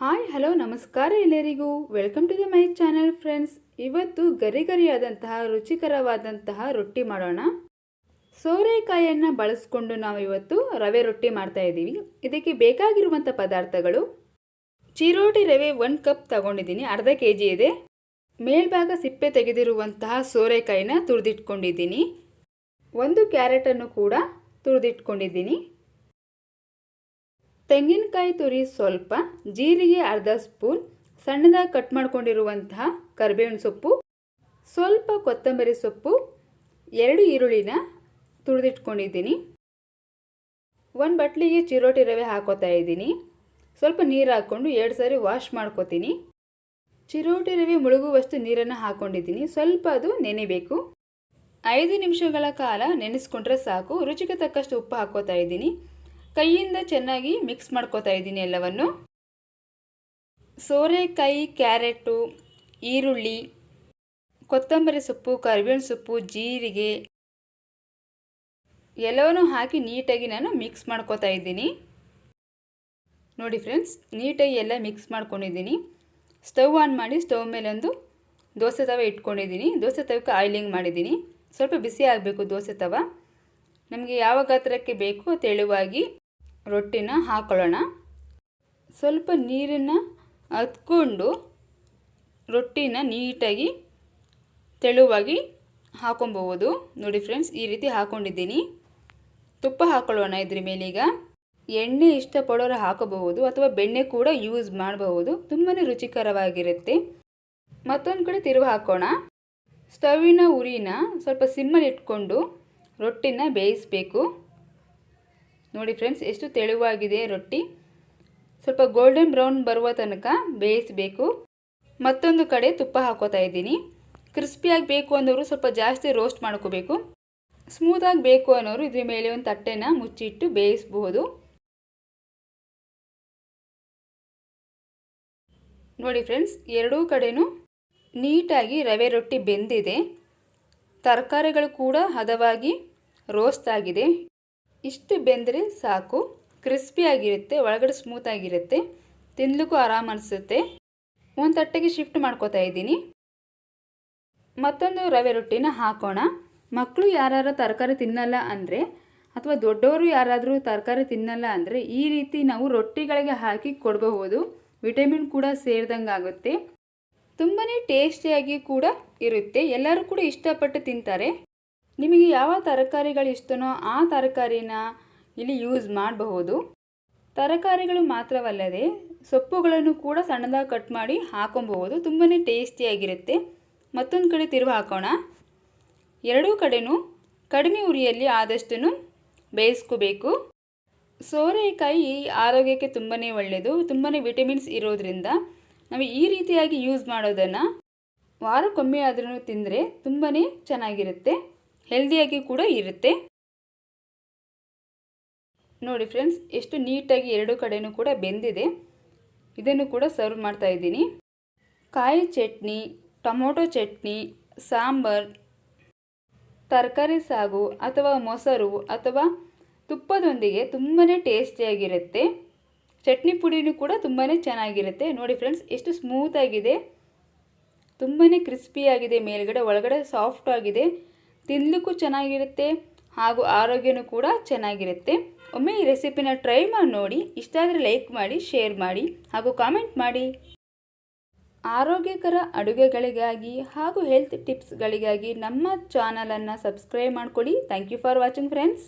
Hi, hello, ನಮಸ್ಕಾರ ಎಲ್ಲರಿಗೂ. Welcome to the my channel friends ಇವತ್ತು ಗರಿ ಗರಿಯಾದಂತಹ ರುಚಿಕರವಾದಂತಹ ರೊಟ್ಟಿ ಮಾಡೋಣ. ಸೋರೆಕಾಯಿಯನ್ನು ಬಳಸ್ಕೊಂಡು ನಾವು ಇವತ್ತು ರವೆ ರೊಟ್ಟಿ ಮಾಡ್ತಾ ಇದ್ದೀವಿ. ಇದಕ್ಕೆ ಬೇಕಾಗಿರುವಂಥ ಪದಾರ್ಥಗಳು. ಚಿರೋಟಿ ರವೆ ಒಂದು ಕಪ್ ತಗೊಂಡಿದ್ದೀನಿ, ಅರ್ಧ ಕೆ ಜಿ ಇದೆ. ಮೇಲ್ಭಾಗ ಸಿಪ್ಪೆ ತೆಗೆದಿರುವಂತಹ ಸೋರೆಕಾಯಿನ ತುರಿದಿಟ್ಕೊಂಡಿದ್ದೀನಿ. ಒಂದು ಕ್ಯಾರೆಟನ್ನು ಕೂಡ ತುರಿದಿಟ್ಕೊಂಡಿದ್ದೀನಿ. ತೆಂಗಿನಕಾಯಿ ತುರಿ ಸ್ವಲ್ಪ, ಜೀರಿಗೆ ಅರ್ಧ ಸ್ಪೂನ್, ಸಣ್ಣದಾಗಿ ಕಟ್ ಮಾಡಿಕೊಂಡಿರುವಂತಹ ಕರಿಬೇವಿನ ಸೊಪ್ಪು, ಸ್ವಲ್ಪ ಕೊತ್ತಂಬರಿ ಸೊಪ್ಪು, ಎರಡು ಈರುಳ್ಳಿನ ತುಳಿದಿಟ್ಕೊಂಡಿದ್ದೀನಿ ಒಂದು ಬಟ್ಲಿಗೆ ಚಿರೋಟಿ ರವೆ ಹಾಕೋತಾ ಇದ್ದೀನಿ. ಸ್ವಲ್ಪ ನೀರು ಹಾಕ್ಕೊಂಡು ಎರಡು ಸಾರಿ ವಾಶ್ ಮಾಡ್ಕೋತೀನಿ. ಚಿರೋಟಿ ರವೆ ಮುಳುಗುವಷ್ಟು ನೀರನ್ನು ಹಾಕ್ಕೊಂಡಿದ್ದೀನಿ ಸ್ವಲ್ಪ ಅದು ನೆನೆಬೇಕು. ಐದು ನಿಮಿಷಗಳ ಕಾಲ ನೆನೆಸ್ಕೊಂಡ್ರೆ ಸಾಕು. ರುಚಿಗೆ ತಕ್ಕಷ್ಟು ಉಪ್ಪು ಹಾಕೋತಾ ಇದ್ದೀನಿ. ಕೈಯಿಂದ ಚೆನ್ನಾಗಿ ಮಿಕ್ಸ್ ಮಾಡ್ಕೋತಾ ಇದ್ದೀನಿ ಎಲ್ಲವನ್ನು. ಸೋರೆಕಾಯಿ, ಕ್ಯಾರೆಟು, ಈರುಳ್ಳಿ, ಕೊತ್ತಂಬರಿ ಸೊಪ್ಪು, ಕರಿಬೇವಿನ ಸೊಪ್ಪು, ಜೀರಿಗೆ ಎಲ್ಲವನ್ನು ಹಾಕಿ ನೀಟಾಗಿ ನಾನು ಮಿಕ್ಸ್ ಮಾಡ್ಕೋತಾ ಇದ್ದೀನಿ. ನೋಡಿ ಫ್ರೆಂಡ್ಸ್ ನೀಟಾಗಿ ಎಲ್ಲ ಮಿಕ್ಸ್ ಮಾಡ್ಕೊಂಡಿದ್ದೀನಿ. ಸ್ಟವ್ ಆನ್ ಮಾಡಿ ಸ್ಟವ್ ಮೇಲೆ ಒಂದು ದೋಸೆ ತವ ಇಟ್ಕೊಂಡಿದ್ದೀನಿ. ದೋಸೆ ತವಕ್ಕೆ ಆಯಿಲಿಂಗ್ ಮಾಡಿದ್ದೀನಿ. ಸ್ವಲ್ಪ ಬಿಸಿ ಆಗಬೇಕು ದೋಸೆ ತವ. ನಮಗೆ ಯಾವ ಗಾತ್ರಕ್ಕೆ ಬೇಕು ತೆಳುವಾಗಿ ರೊಟ್ಟಿನ ಹಾಕೊಳ್ಳೋಣ. ಸ್ವಲ್ಪ ನೀರನ್ನು ಹತ್ಕೊಂಡು ರೊಟ್ಟಿನ ನೀಟಾಗಿ ತೆಳುವಾಗಿ ಹಾಕೊಬಹುದು ನೋಡಿ ಫ್ರೆಂಡ್ಸ್, ಈ ರೀತಿ ಹಾಕೊಂಡಿದ್ದೀನಿ. ತುಪ್ಪ ಹಾಕೊಳ್ಳೋಣ ಇದ್ರ ಮೇಲೀಗ. ಎಣ್ಣೆ ಇಷ್ಟಪಡೋರು ಹಾಕಬಹುದು ಅಥವಾ ಬೆಣ್ಣೆ ಕೂಡ ಯೂಸ್ ಮಾಡಬಹುದು. ತುಂಬಾ ರುಚಿಕರವಾಗಿರುತ್ತೆ. ಮತ್ತೊಂದು ಕಡೆ ತಿರುವು ಹಾಕೋಣ. ಸ್ಟವಿನ ಉರಿನ ಸ್ವಲ್ಪ ಸಿಮ್ಮಲ್ಲಿ ಇಟ್ಕೊಂಡು ರೊಟ್ಟಿನ ಬೇಯಿಸಬೇಕು. ನೋಡಿ ಫ್ರೆಂಡ್ಸ್, ಎಷ್ಟು ತೆಳುವಾಗಿದೆ ರೊಟ್ಟಿ. ಸ್ವಲ್ಪ ಗೋಲ್ಡನ್ ಬ್ರೌನ್ ಬರುವ ತನಕ ಬೇಯಿಸಬೇಕು. ಮತ್ತೊಂದು ಕಡೆ ತುಪ್ಪ ಹಾಕೋತಾ ಇದ್ದೀನಿ. ಕ್ರಿಸ್ಪಿಯಾಗಿ ಬೇಕು ಅನ್ನೋರು ಸ್ವಲ್ಪ ಜಾಸ್ತಿ ರೋಸ್ಟ್ ಮಾಡ್ಕೋಬೇಕು. ಸ್ಮೂತಾಗಿ ಬೇಕು ಅನ್ನೋರು ಇದ್ರ ಮೇಲೆ ಒಂದು ತಟ್ಟೆನ ಮುಚ್ಚಿಟ್ಟು ಬೇಯಿಸಬಹುದು. ನೋಡಿ ಫ್ರೆಂಡ್ಸ್, ಎರಡೂ ಕಡೆನೂ ನೀಟಾಗಿ ರವೆ ರೊಟ್ಟಿ ಬೆಂದಿದೆ. ತರಕಾರಿಗಳು ಕೂಡ ಹದವಾಗಿ ರೋಸ್ಟ್ ಆಗಿದೆ. ಇಷ್ಟು ಬೆಂದರೆ ಸಾಕು. ಕ್ರಿಸ್ಪಿಯಾಗಿರುತ್ತೆ ಒಳಗಡೆ ಸ್ಮೂತಾಗಿರುತ್ತೆ ತಿನ್ಲಿಕ್ಕೂ ಆರಾಮ ಅನಿಸುತ್ತೆ. ಒಂದು ತಟ್ಟೆಗೆ ಶಿಫ್ಟ್ ಮಾಡ್ಕೋತಾ ಇದ್ದೀನಿ. ಮತ್ತೊಂದು ರವೆ ರೊಟ್ಟಿನ ಹಾಕೋಣ. ಮಕ್ಕಳು ಯಾರು ತರಕಾರಿ ತಿನ್ನಲ್ಲ ಅಂದರೆ, ಅಥವಾ ದೊಡ್ಡವರು ಯಾರಾದರೂ ತರಕಾರಿ ತಿನ್ನಲ್ಲ ಅಂದರೆ, ಈ ರೀತಿ ನಾವು ರೊಟ್ಟಿಗಳಿಗೆ ಹಾಕಿ ಕೊಡಬಹುದು. ವಿಟಮಿನ್ ಕೂಡ ಸೇರಿದಂಗೆ ಆಗುತ್ತೆ. ತುಂಬಾ ಟೇಸ್ಟಿಯಾಗಿ ಕೂಡ ಇರುತ್ತೆ. ಎಲ್ಲರೂ ಕೂಡ ಇಷ್ಟಪಟ್ಟು ತಿಂತಾರೆ. ನಿಮಗೆ ಯಾವ ತರಕಾರಿಗಳು ಇಷ್ಟನೋ ಆ ತರಕಾರಿನ ಇಲ್ಲಿ ಯೂಸ್ ಮಾಡಬಹುದು. ತರಕಾರಿಗಳು ಮಾತ್ರವಲ್ಲದೆ ಸೊಪ್ಪುಗಳನ್ನು ಕೂಡ ಸಣ್ಣದಾಗಿ ಕಟ್ ಮಾಡಿ ಹಾಕೊಬಹುದು. ತುಂಬಾ ಟೇಸ್ಟಿಯಾಗಿರುತ್ತೆ ಮತ್ತೊಂದು ಕಡೆ ತಿರುವು ಹಾಕೋಣ. ಎರಡೂ ಕಡೆನೂ ಕಡಿಮೆ ಉರಿಯಲ್ಲಿ ಆದಷ್ಟು ಬೇಯಿಸ್ಕೋಬೇಕು. ಸೋರೆಕಾಯಿ ಆರೋಗ್ಯಕ್ಕೆ ತುಂಬಾ ಒಳ್ಳೆಯದು ತುಂಬಾ ವಿಟಮಿನ್ಸ್ ಇರೋದ್ರಿಂದ ನಾವು ಈ ರೀತಿಯಾಗಿ ಯೂಸ್ ಮಾಡೋದನ್ನು ವಾರಕ್ಕೊಮ್ಮೆ ಆದ್ರೂ ತಿಂದರೆ ತುಂಬಾ ಚೆನ್ನಾಗಿರುತ್ತೆ. ಹೆಲ್ದಿಯಾಗಿ ಕೂಡ ಇರುತ್ತೆ. ನೋಡಿ ಫ್ರೆಂಡ್ಸ್ ಎಷ್ಟು ನೀಟಾಗಿ ಎರಡು ಕಡೆಯೂ ಕೂಡ ಬೆಂದಿದೆ. ಇದನ್ನು ಕೂಡ ಸರ್ವ್ ಮಾಡ್ತಾ ಇದ್ದೀನಿ. ಕಾಯಿ ಚಟ್ನಿ, ಟೊಮೊಟೊ ಚಟ್ನಿ, ಸಾಂಬಾರ್, ತರಕಾರಿ ಸಾಗು ಅಥವಾ ಮೊಸರು ಅಥವಾ ತುಪ್ಪದೊಂದಿಗೆ ತುಂಬಾ ಟೇಸ್ಟಿಯಾಗಿರುತ್ತೆ. ಚಟ್ನಿ ಪುಡಿನೂ ಕೂಡ ತುಂಬಾ ಚೆನ್ನಾಗಿರುತ್ತೆ. ನೋಡಿ ಫ್ರೆಂಡ್ಸ್ ಎಷ್ಟು ಸ್ಮೂತಾಗಿದೆ ತುಂಬಾ ಕ್ರಿಸ್ಪಿಯಾಗಿದೆ ಮೇಲ್ಗಡೆ, ಒಳಗಡೆ ಸಾಫ್ಟ್ ಆಗಿದೆ. ತಿನ್ನಲಿಕ್ಕೂ ಚೆನ್ನಾಗಿರುತ್ತೆ ಹಾಗೂ ಆರೋಗ್ಯನೂ ಕೂಡ ಚೆನ್ನಾಗಿರುತ್ತೆ. ಒಮ್ಮೆ ಈ ರೆಸಿಪಿನ ಟ್ರೈ ಮಾಡಿ ನೋಡಿ. ಇಷ್ಟ ಆದರೆ ಲೈಕ್ ಮಾಡಿ, ಶೇರ್ ಮಾಡಿ ಹಾಗೂ ಕಾಮೆಂಟ್ ಮಾಡಿ. ಆರೋಗ್ಯಕರ ಅಡುಗೆಗಳಿಗಾಗಿ ಹಾಗೂ ಹೆಲ್ತ್ ಟಿಪ್ಸ್ಗಳಿಗಾಗಿ ನಮ್ಮ ಚಾನಲನ್ನು ಸಬ್ಸ್ಕ್ರೈಬ್ ಮಾಡ್ಕೊಳ್ಳಿ. Thank you for watching friends.